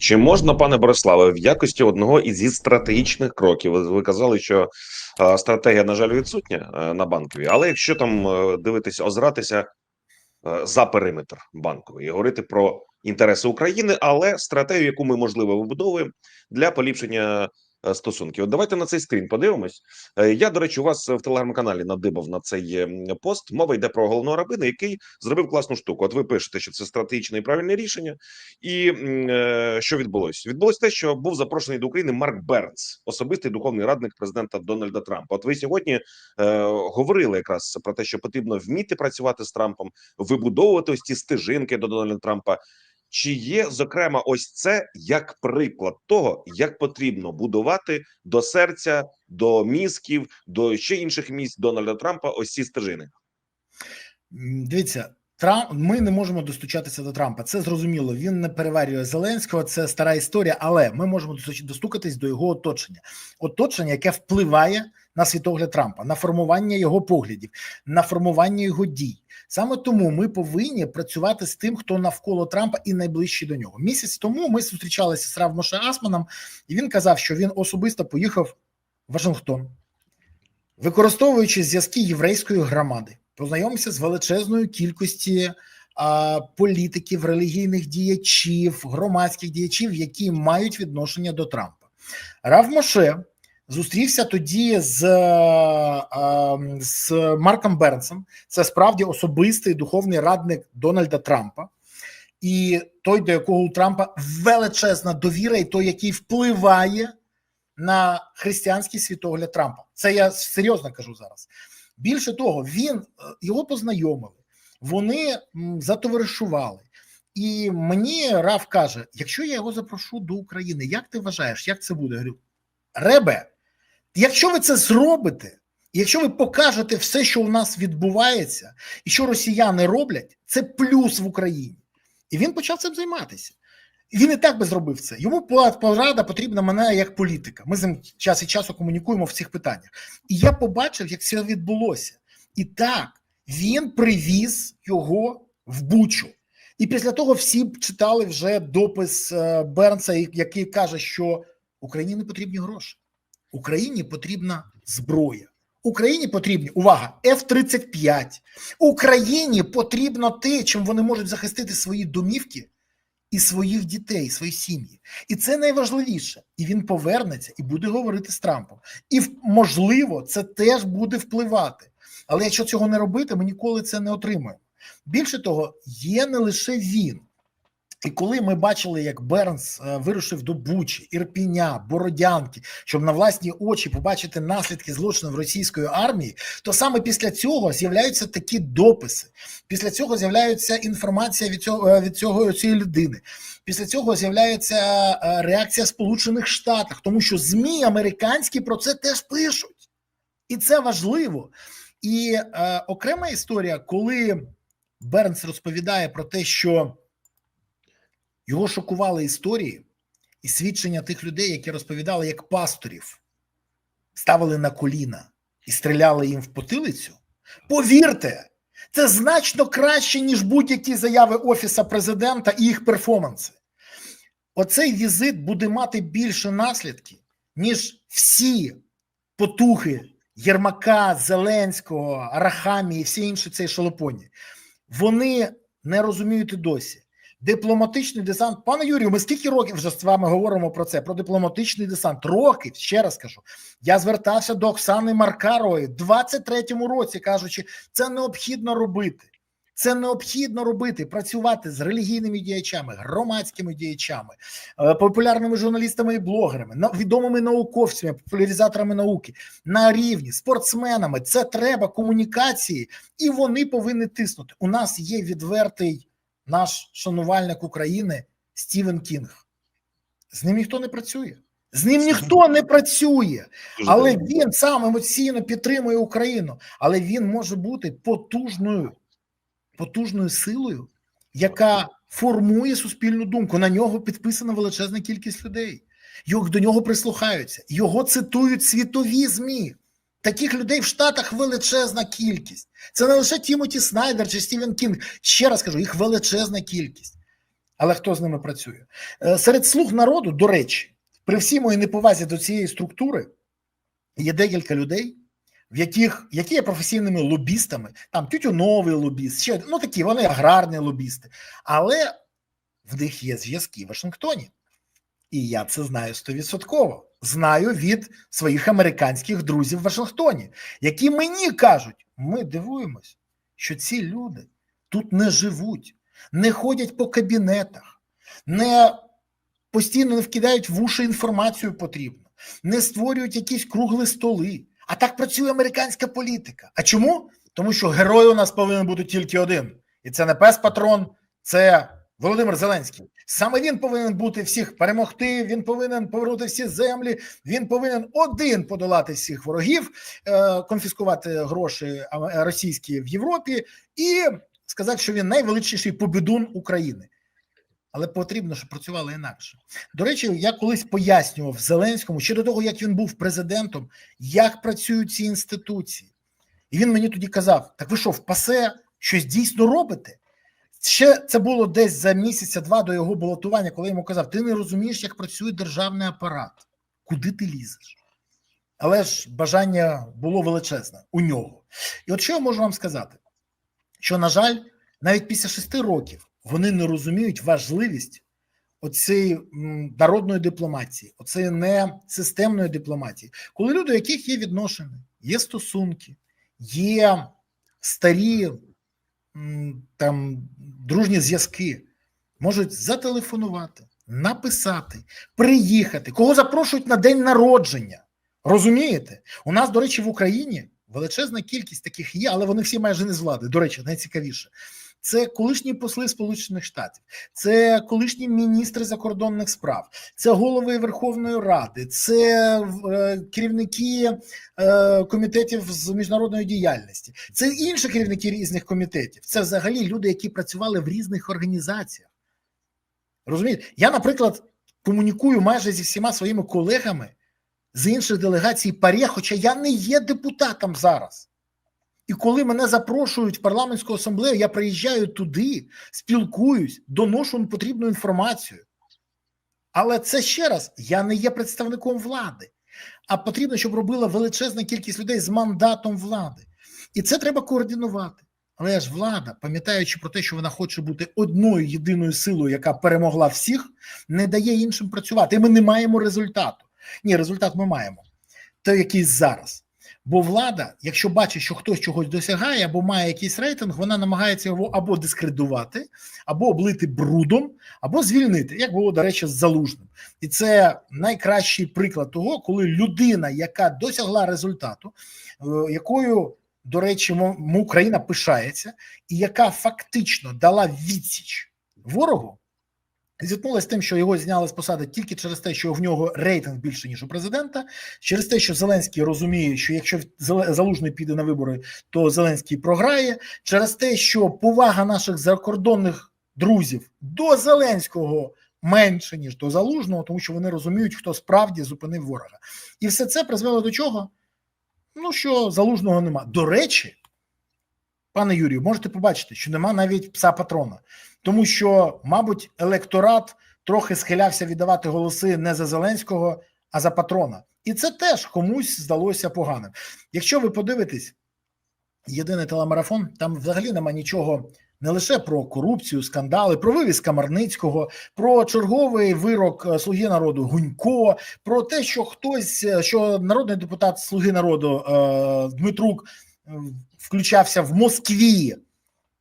Чи можна, пане Бориславе, в якості одного із стратегічних кроків? Ви, казали, що стратегія, на жаль, відсутня е, на банковій, але якщо там е, дивитися, озиратися е, за периметр банковий і говорити про інтереси України, але стратегію, яку ми можливо вибудовуємо для поліпшення стосунків. От давайте на цей скрін подивимось. Е, Я, до речі, у вас в телеграм-каналі надибав на цей е, пост. Мова йде про головного рабина, який зробив класну штуку. От ви пишете, що це стратегічне і правильне рішення. І е, що відбулось? Відбулось те, що був запрошений до України Марк Бернс, особистий духовний радник президента Дональда Трампа. От ви сьогодні е, говорили якраз про те, що потрібно вміти працювати з Трампом, вибудовувати ось ці стежинки до Дональда Трампа. Чи є зокрема ось це як приклад того, як потрібно будувати до серця, до мізків, до ще інших місць Дональда Трампа ось ці стежини? Дивіться, Трамп, ми не можемо достучатися до Трампа. Це зрозуміло. Він не переварює Зеленського. Це стара історія, але ми можемо достукатись до його оточення, оточення, яке впливає на світогляд Трампа, на формування його поглядів, на формування його дій. Саме тому ми повинні працювати з тим, хто навколо Трампа і найближчий до нього. Місяць тому ми зустрічалися з Рав Моше Асманом, і він казав, що він особисто поїхав в Вашингтон, використовуючи зв'язки єврейської громади, познайомився з величезною кількості політиків, релігійних діячів, громадських діячів, які мають відношення до Трампа. Рав Моше зустрівся тоді з, з Марком Бернсом. Це справді особистий духовний радник Дональда Трампа. І той, до якого у Трампа величезна довіра, і той, який впливає на християнський світогляд Трампа. Це я серйозно кажу зараз. Більше того, він е, його познайомили, вони затоваришували. І мені Раф каже: якщо я його запрошу до України, як ти вважаєш, як це буде? Я говорю, Ребе, якщо ви це зробите, якщо ви покажете все, що у нас відбувається, і що росіяни роблять, це плюс в Україні. І він почав цим займатися. І Він і так би зробив це. Йому порада потрібна мене як політика. Ми з ним час від часу комунікуємо в цих питаннях. І я побачив, як це відбулося. І так, він привіз його в Бучу. І після того всі читали вже допис е, Бернса, який каже, що Україні не потрібні гроші. Україні потрібна зброя. Україні потрібні увага, F-35. Україні потрібно те, чим вони можуть захистити свої домівки і своїх дітей, свої сім'ї. І це найважливіше. І він повернеться і буде говорити з Трампом. І можливо, це теж буде впливати. Але якщо цього не робити, ми ніколи це не отримаємо. Більше того, є не лише він. І коли ми бачили, як Бернс е, вирушив до Бучі, Ірпіня, Бородянки, щоб на власні очі побачити наслідки злочинів російської армії, то саме після цього з'являються такі дописи. Після цього з'являється інформація від цього е, від цього цієї людини. Після цього з'являється е, реакція Сполучених Штатів, тому що ЗМІ американські про це теж пишуть, і це важливо. І е, окрема історія, коли Бернс розповідає про те, що його шокували історії і свідчення тих людей, які розповідали, як пасторів ставили на коліна і стріляли їм в потилицю. Повірте, це значно краще, ніж будь-які заяви Офіса президента і їх перформанси. Оцей візит буде мати більше наслідків, ніж всі потухи Єрмака, Зеленського, Арахамії і всі інші цей шалопоні. Вони не розуміють і досі. Дипломатичний десант. Пане Юрію, ми скільки років вже з вами говоримо про це? Про дипломатичний десант. Років, ще раз кажу. Я звертався до Оксани Маркарової в 23-му році, кажучи, це необхідно робити. Це необхідно робити, працювати з релігійними діячами, громадськими діячами, е, популярними журналістами і блогерами, відомими науковцями, популяризаторами науки на рівні, спортсменами. Це треба комунікації, і вони повинні тиснути. У нас є відвертий наш шанувальник України Стівен Кінг. З ним ніхто не працює. З ним ніхто не працює, але він сам емоційно підтримує Україну. Але він може бути потужною, потужною силою, яка формує суспільну думку. На нього підписана величезна кількість людей. Його до нього прислухаються, його цитують світові змі. Таких людей в Штатах величезна кількість. Це не лише Тімоті Снайдер чи Стівен Кінг. Ще раз кажу, їх величезна кількість. Але хто з ними працює? Е, Серед слуг народу, до речі, при всій моїй неповазі до цієї структури є декілька людей, в яких які є професійними лобістами, там тютюновий лобіст, ще ну такі вони аграрні лобісти, але в них є зв'язки в Вашингтоні. І я це знаю стовідсотково. Знаю від своїх американських друзів в Вашингтоні, які мені кажуть: ми дивуємось, що ці люди тут не живуть, не ходять по кабінетах, не постійно не вкидають в уші інформацію потрібну, не створюють якісь кругли столи. А так працює американська політика. А чому? Тому що герой у нас повинен бути тільки один. І це не пес патрон, це Володимир Зеленський. Саме він повинен бути всіх перемогти. Він повинен повернути всі землі. Він повинен один подолати всіх ворогів, е, конфіскувати гроші російські в Європі і сказати, що він найвеличніший побідун України. Але потрібно, щоб працювало інакше. До речі, я колись пояснював Зеленському ще до того, як він був президентом, як працюють ці інституції. І він мені тоді казав: так ви що, в ПАСЕ щось дійсно робите? Ще це було десь за місяця-два до його балотування, коли йому казав: ти не розумієш, як працює державний апарат, куди ти лізеш? Але ж бажання було величезне у нього. І от що я можу вам сказати? Що, на жаль, навіть після шести років вони не розуміють важливість оцієї народної дипломатії, оцієї не системної дипломатії, коли люди, у яких є відношення, є стосунки, є старі там дружні зв'язки, можуть зателефонувати, написати, приїхати, кого запрошують на день народження. Розумієте? У нас, до речі, в Україні величезна кількість таких є, але вони всі майже не з влади. До речі, найцікавіше. Це колишні посли Сполучених Штатів, це колишні міністри закордонних справ, це голови Верховної Ради, це е, керівники е, комітетів з міжнародної діяльності, це інші керівники різних комітетів. Це взагалі люди, які працювали в різних організаціях. Розумієте? Я, наприклад, комунікую майже зі всіма своїми колегами з інших делегацій ПАРЄ, хоча я не є депутатом зараз. І коли мене запрошують в парламентську асамблею, я приїжджаю туди, спілкуюсь, доношу потрібну інформацію. Але це ще раз, я не є представником влади, а потрібно, щоб робила величезна кількість людей з мандатом влади. І це треба координувати. Але ж влада, пам'ятаючи про те, що вона хоче бути одною єдиною силою, яка перемогла всіх, не дає іншим працювати. І ми не маємо результату. Ні, результат ми маємо. Той, який зараз. Бо влада, якщо бачить, що хтось чогось досягає або має якийсь рейтинг, вона намагається його або дискредитувати, або облити брудом, або звільнити, як було, до речі, з залужним. І це найкращий приклад того, коли людина, яка досягла результату, е, якою, до речі, Україна пишається, і яка фактично дала відсіч ворогу. Зіткнулася з тим, що його зняли з посади тільки через те, що в нього рейтинг більше ніж у президента, через те, що Зеленський розуміє, що якщо Залужний піде на вибори, то Зеленський програє, через те, що повага наших закордонних друзів до Зеленського менше ніж до Залужного, тому що вони розуміють, хто справді зупинив ворога, і все це призвело до чого? Ну що залужного нема. До речі, пане Юрію, можете побачити, що нема навіть пса патрона, тому що, мабуть, електорат трохи схилявся віддавати голоси не за Зеленського, а за патрона. І це теж комусь здалося поганим. Якщо ви подивитесь, єдиний телемарафон, там взагалі нема нічого не лише про корупцію, скандали, про вивіз Камарницького, про черговий вирок е, Слуги народу Гунько, про те, що хтось, е, що народний депутат Слуги народу е, Дмитрук включався в Москві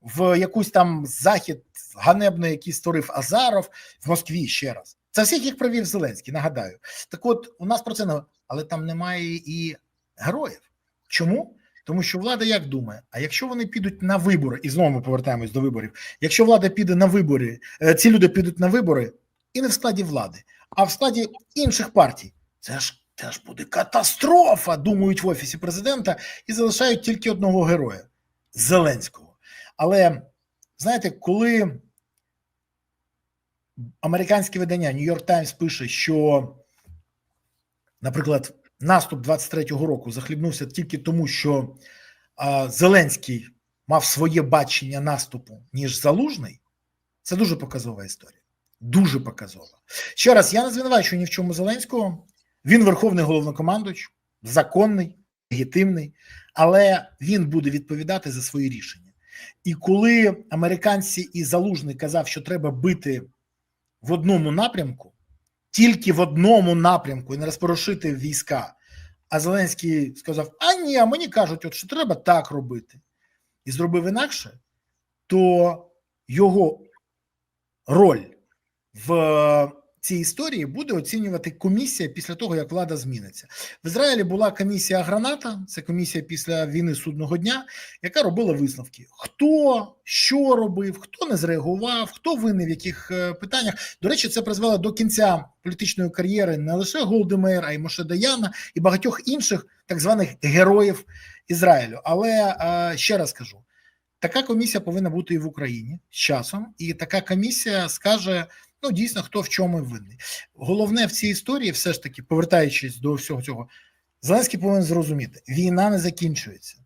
в якусь там захід ганебний, який створив Азаров в Москві ще раз. Це всіх їх провів Зеленський, нагадаю. Так от у нас про це не але там немає і героїв. Чому? Тому що влада як думає: а якщо вони підуть на вибори, і знову ми повертаємось до виборів. Якщо влада піде на вибори, е, ці люди підуть на вибори і не в складі влади, а в складі інших партій, це ж це ж буде катастрофа, думають в офісі президента, і залишають тільки одного героя Зеленського. Але знаєте, коли американське видання New York Times пише, що, наприклад, наступ 23-го року захлібнувся тільки тому, що а, Зеленський мав своє бачення наступу, ніж Залужний, це дуже показова історія. Дуже показова. Ще раз, я не звинувачую ні в чому Зеленського. Він верховний головнокомандуючий, законний, легітимний, але він буде відповідати за свої рішення. І коли американці і залужний казав, що треба бити в одному напрямку, тільки в одному напрямку і не розпорошити війська. А Зеленський сказав: А ні, а мені кажуть, от що треба так робити, і зробив інакше, то його роль в цій історії буде оцінювати комісія після того, як влада зміниться. В Ізраїлі була комісія Граната, це комісія після війни судного дня, яка робила висновки: хто що робив, хто не зреагував, хто винний в яких е, питаннях. До речі, це призвело до кінця політичної кар'єри не лише Голдемейр, а й Моше Даяна і багатьох інших так званих героїв Ізраїлю. Але е, ще раз кажу. Така комісія повинна бути і в Україні з часом, і така комісія скаже: ну дійсно хто в чому винний. Головне в цій історії, все ж таки, повертаючись до всього цього, Зеленський повинен зрозуміти: війна не закінчується,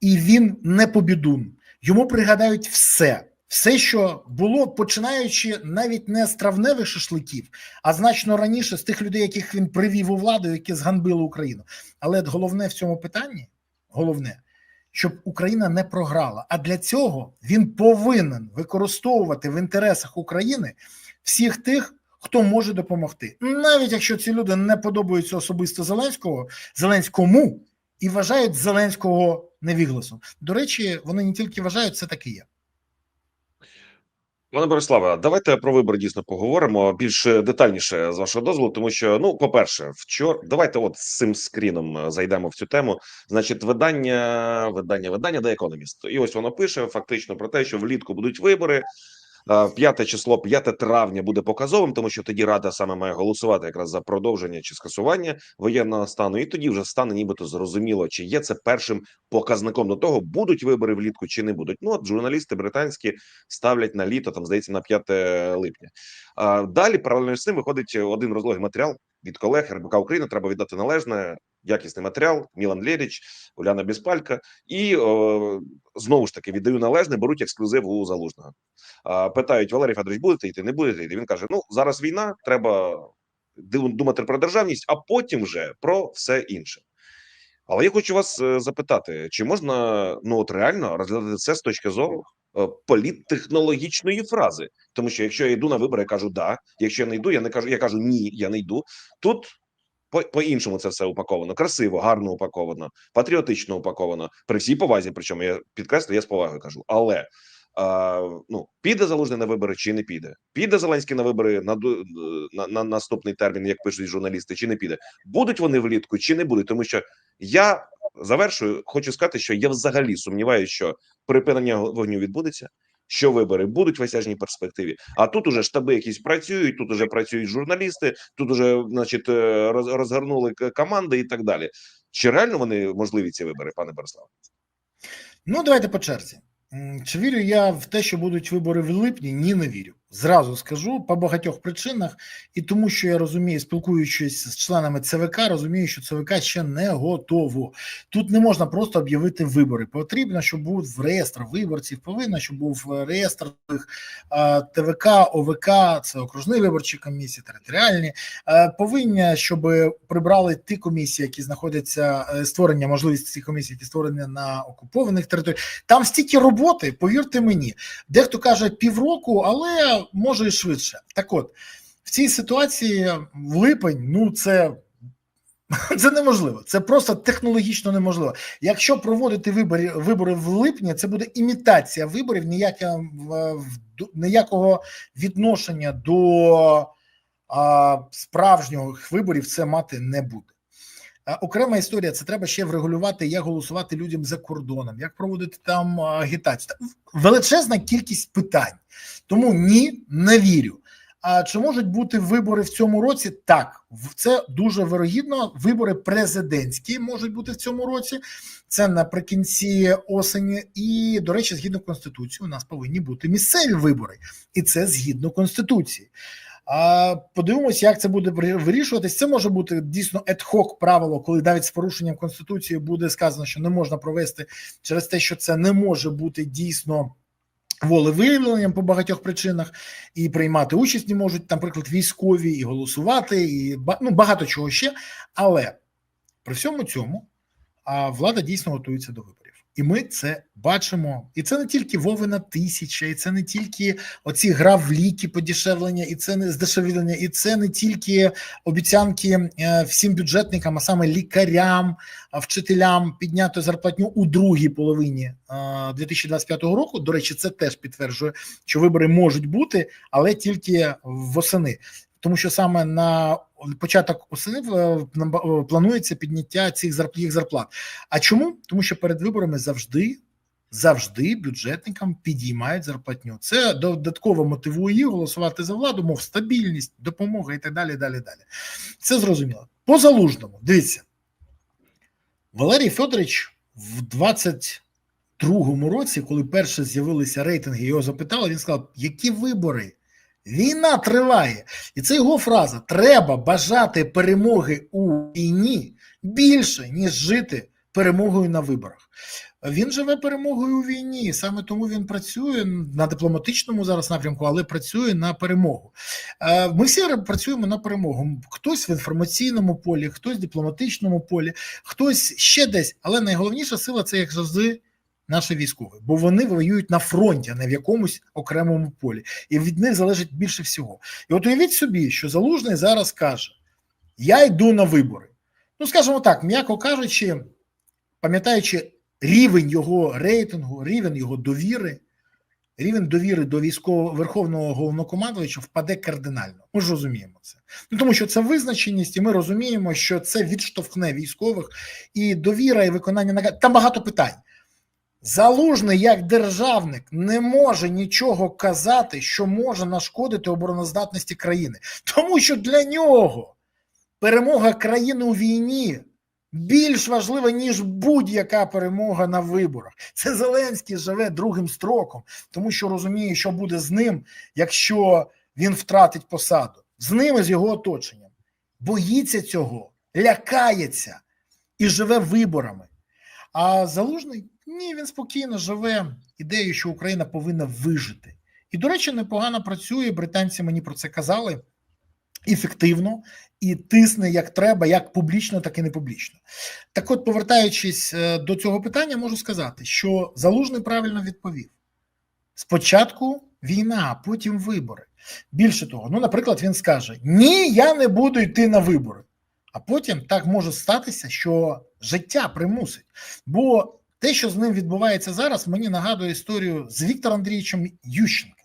і він не побідун. Йому пригадають все, все, що було, починаючи навіть не з травневих шашликів, а значно раніше з тих людей, яких він привів у владу, які зганбили Україну. Але головне в цьому питанні, головне щоб Україна не програла. А для цього він повинен використовувати в інтересах України всіх тих, хто може допомогти, навіть якщо ці люди не подобаються особисто Зеленського, Зеленському і вважають Зеленського невігласом. До речі, вони не тільки вважають, це так і є. Пане Бориславе, давайте про вибори дійсно поговоримо більш детальніше з вашого дозволу, тому що ну, по-перше, вчора давайте от з цим скріном е, зайдемо в цю тему. Значить, видання, видання, видання The Economist. І ось воно пише фактично про те, що влітку будуть вибори. Е, П'яте число, 5 травня буде показовим, тому що тоді рада саме має голосувати якраз за продовження чи скасування воєнного стану, і тоді вже стане нібито зрозуміло, чи є це першим показником до того, будуть вибори влітку чи не будуть. Ну от журналісти британські ставлять на літо, там здається, на 5 липня. Далі паралельно з цим виходить один розлогий матеріал від колег РБК України. Треба віддати належне. Якісний матеріал, Мілан Лєріч, Уляна Біспалька, і о, знову ж таки віддаю належне, беруть ексклюзив у залужного. Питають Валерій Федорович, будете йти, не будете йти. Він каже: Ну зараз війна, треба думати про державність, а потім вже про все інше. Але я хочу вас е, запитати: чи можна ну от реально розглядати це з точки зору е, політтехнологічної фрази? Тому що якщо я йду на вибори, я кажу да. Якщо я не йду, я не кажу, я кажу ні, я не йду. Тут по, іншому це все упаковано, красиво, гарно упаковано, патріотично упаковано. При всій повазі, причому я підкреслю, я з повагою кажу, але. А, ну піде залужний на вибори чи не піде? Піде Зеленський на вибори на, на, на наступний термін, як пишуть журналісти, чи не піде? Будуть вони влітку чи не будуть? Тому що я завершую, хочу сказати, що я взагалі сумніваюся, що припинення вогню відбудеться, що вибори будуть в осяжній перспективі. А тут уже штаби якісь працюють, тут уже працюють журналісти, тут уже, значить, е, розгорнули команди і так далі. Чи реально вони можливі ці вибори, пане Бориславе? Ну, давайте по черзі. Чи вірю я в те, що будуть вибори в липні? Ні, не вірю. Зразу скажу по багатьох причинах, і тому, що я розумію, спілкуючись з членами ЦВК, розумію, що ЦВК ще не готово. Тут не можна просто об'явити вибори. Потрібно, щоб був реєстр виборців, повинно, щоб був реєстр ТВК, ОВК, це окружні виборчі комісії, територіальні. Повинні, щоб прибрали ті комісії, які знаходяться е, створення, можливість цих комісій, які створені на окупованих територіях. Там стільки роботи, повірте мені. Дехто каже півроку, але може і швидше. Так от, в цій ситуації в липень, ну це. Це неможливо, це просто технологічно неможливо. Якщо проводити вибори, вибори в липні, це буде імітація виборів, ніяке, в- в- ніякого відношення до а, справжніх виборів це мати не буде. А, Окрема історія, це треба ще врегулювати, як голосувати людям за кордоном, як проводити там агітацію. Та Величезна кількість питань. Тому ні, не вірю. А чи можуть бути вибори в цьому році? Так, це дуже вирогідно. Вибори президентські можуть бути в цьому році. Це наприкінці осені. І, до речі, згідно конституції, у нас повинні бути місцеві вибори, і це згідно конституції. А подивимось, як це буде вирі- вирішуватись. Це може бути дійсно ad-hoc правило, коли навіть з порушенням конституції буде сказано, що не можна провести через те, що це не може бути дійсно волевиявленням по багатьох причинах, і приймати участь не можуть, наприклад, військові, і голосувати, і ну, багато чого ще. Але при всьому цьому влада дійсно готується до виборів. І ми це бачимо. І це не тільки Вовина тисяча, і це не тільки оці гра в ліки, подешевлення, і це не здешевлення, і це не тільки обіцянки е, всім бюджетникам, а саме лікарям, вчителям підняти зарплатню у другій половині е, 2025 року. До речі, це теж підтверджує, що вибори можуть бути, але тільки восени. Тому що саме на початок осени е, е, планується підняття цих зарплат. А чому? Тому що перед виборами завжди. Завжди бюджетникам підіймають зарплатню. Це додатково мотивує їх голосувати за владу, мов стабільність, допомога і так далі. далі, далі. Це зрозуміло. По залужному, дивіться, Валерій Федорович в 22-му році, коли перше з'явилися рейтинги, його запитали, він сказав, які вибори? Війна триває. І це його фраза: треба бажати перемоги у війні більше, ніж жити перемогою на виборах. Він живе перемогою у війні, саме тому він працює на дипломатичному зараз напрямку, але працює на перемогу. Е, Ми всі працюємо на перемогу. Хтось в інформаційному полі, хтось в дипломатичному полі, хтось ще десь. Але найголовніша сила це як завжди. Наші військові, бо вони воюють на фронті, а не в якомусь окремому полі, і від них залежить більше всього. І от уявіть собі, що залужний зараз каже: Я йду на вибори. Ну, скажімо так, м'яко кажучи, пам'ятаючи рівень його рейтингу, рівень його довіри, рівень довіри до військового верховного головнокомандувача впаде кардинально. Ми ж розуміємо це. Ну тому що це визначеність, і ми розуміємо, що це відштовхне військових і довіра, і виконання наказів. Там багато питань. Залужний як державник не може нічого казати, що може нашкодити обороноздатності країни, тому що для нього перемога країни у війні більш важлива, ніж будь-яка перемога на виборах. Це Зеленський живе другим строком, тому що розуміє, що буде з ним, якщо він втратить посаду, з ним і з його оточенням. Боїться цього, лякається і живе виборами. А залужний ні, він спокійно живе ідеєю, що Україна повинна вижити. І, до речі, непогано працює. Британці мені про це казали ефективно і тисне як треба, як публічно, так і не публічно. Так, от, повертаючись е, до цього питання, можу сказати, що залужний правильно відповів: спочатку війна, а потім вибори. Більше того, ну, наприклад, він скаже: Ні, я не буду йти на вибори. А потім так може статися, що життя примусить. Бо те, що з ним відбувається зараз, мені нагадує історію з Віктором Андрійовичем Ющенко,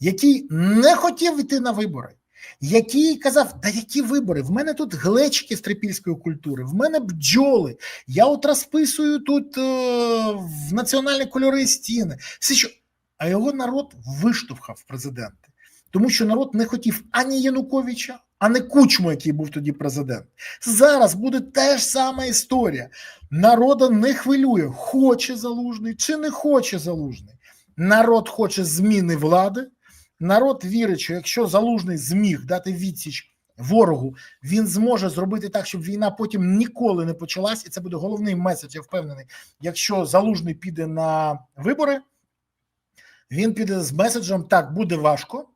який не хотів йти на вибори, який казав: Да які вибори? В мене тут глечики з трипільської культури, в мене бджоли. Я от розписую тут е, в національні кольори стіни. Все що. А його народ виштовхав президенти, тому що народ не хотів ані Януковича, а не Кучму, який був тоді президент. Зараз буде та ж сама історія. Народа не хвилює, хоче залужний чи не хоче залужний. Народ хоче зміни влади. Народ вірить, що якщо залужний зміг дати відсіч ворогу, він зможе зробити так, щоб війна потім ніколи не почалась. І це буде головний меседж, я впевнений. Якщо залужний піде на вибори, він піде з меседжем: так буде важко.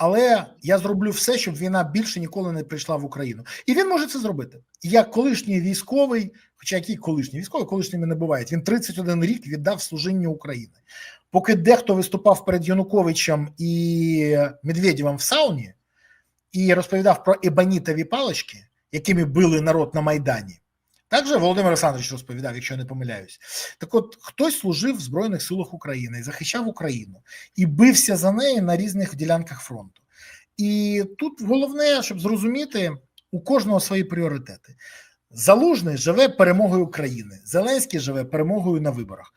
Але я зроблю все, щоб війна більше ніколи не прийшла в Україну, і він може це зробити. Як колишній військовий, хоча який колишній військовий, колишніми не бувають. Він 31 рік віддав служінню України. Поки дехто виступав перед Януковичем і Медведєвим в сауні і розповідав про ебанітові палички, якими били народ на Майдані. Так же Володимир Олександрович розповідав, якщо я не помиляюсь. Так от хтось служив в Збройних силах України захищав Україну і бився за неї на різних ділянках фронту. І тут головне, щоб зрозуміти, у кожного свої пріоритети. Залужний живе перемогою країни, Зеленський живе перемогою на виборах.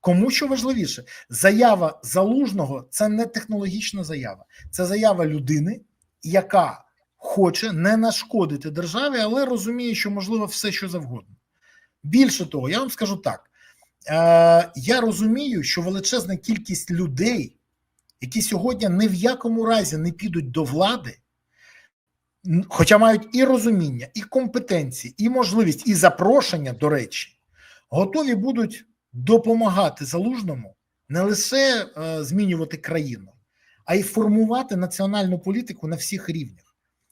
Кому що важливіше, заява залужного це не технологічна заява, це заява людини, яка хоче не нашкодити державі, але розуміє, що можливо все, що завгодно. Більше того, я вам скажу так: е, я розумію, що величезна кількість людей, які сьогодні ні в якому разі не підуть до влади, хоча мають і розуміння, і компетенції, і можливість, і запрошення, до речі, готові будуть допомагати залужному не лише е, змінювати країну, а й формувати національну політику на всіх рівнях.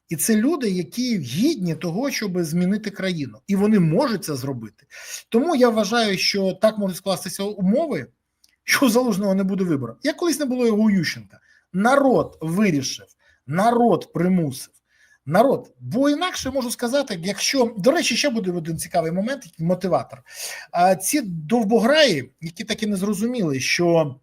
І це люди, які гідні того, щоб змінити країну, і вони можуть це зробити. Тому я вважаю, що так можуть скластися умови, що у залужного не буде вибору. Як колись не було його у Ющенка. Народ вирішив, народ примусив. Народ, бо інакше можу сказати, якщо до речі, ще буде один цікавий момент, мотиватор. А ці довбограї, які так і не зрозуміли, що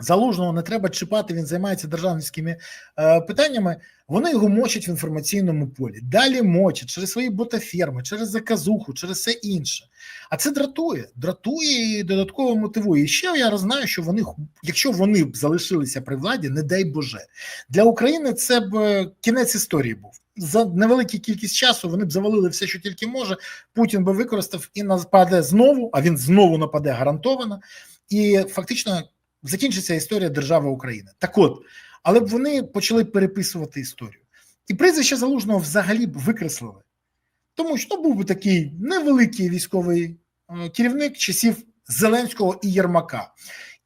залужного не треба чіпати, він займається державницькими е, питаннями. Вони його мочать в інформаційному полі. Далі мочать через свої ботаферми, через заказуху, через все інше. А це дратує, дратує і додатково мотивує. І ще я знаю, що вони, якщо вони б залишилися при владі, не дай Боже, для України це б е, кінець історії був. За невелику кількість часу вони б завалили все, що тільки може. Путін би використав і нападе знову, а він знову нападе гарантовано. І фактично закінчиться історія держави України. Так от, але б вони почали переписувати історію. І прізвище залужного взагалі б викреслили. Тому що ну, був би такий невеликий військовий е, керівник часів Зеленського і Єрмака.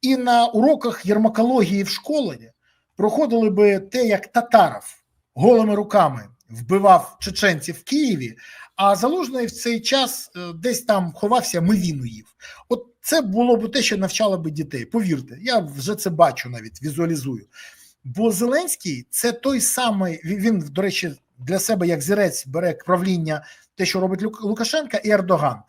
І на уроках єрмакології в школі проходили би те, як Татаров голими руками вбивав чеченців в Києві, а залужний в цей час е, десь там ховався, мивіну їв. От це було б те, що навчало би дітей. Повірте, я вже це бачу навіть візуалізую. Бо Зеленський це той самий, він, до речі, для себе як зірець бере правління те, що робить Лукашенка і Ердоган.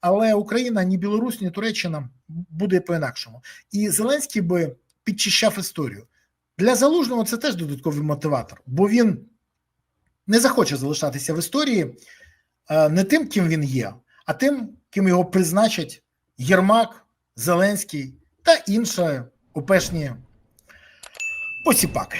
Але Україна, ні Білорусь, ні Туреччина буде по-інакшому. І Зеленський би підчищав історію. Для залужного це теж додатковий мотиватор, бо він не захоче залишатися в історії е, не тим, ким він є, а тим, ким його призначать Єрмак, Зеленський та інші опешні посіпаки.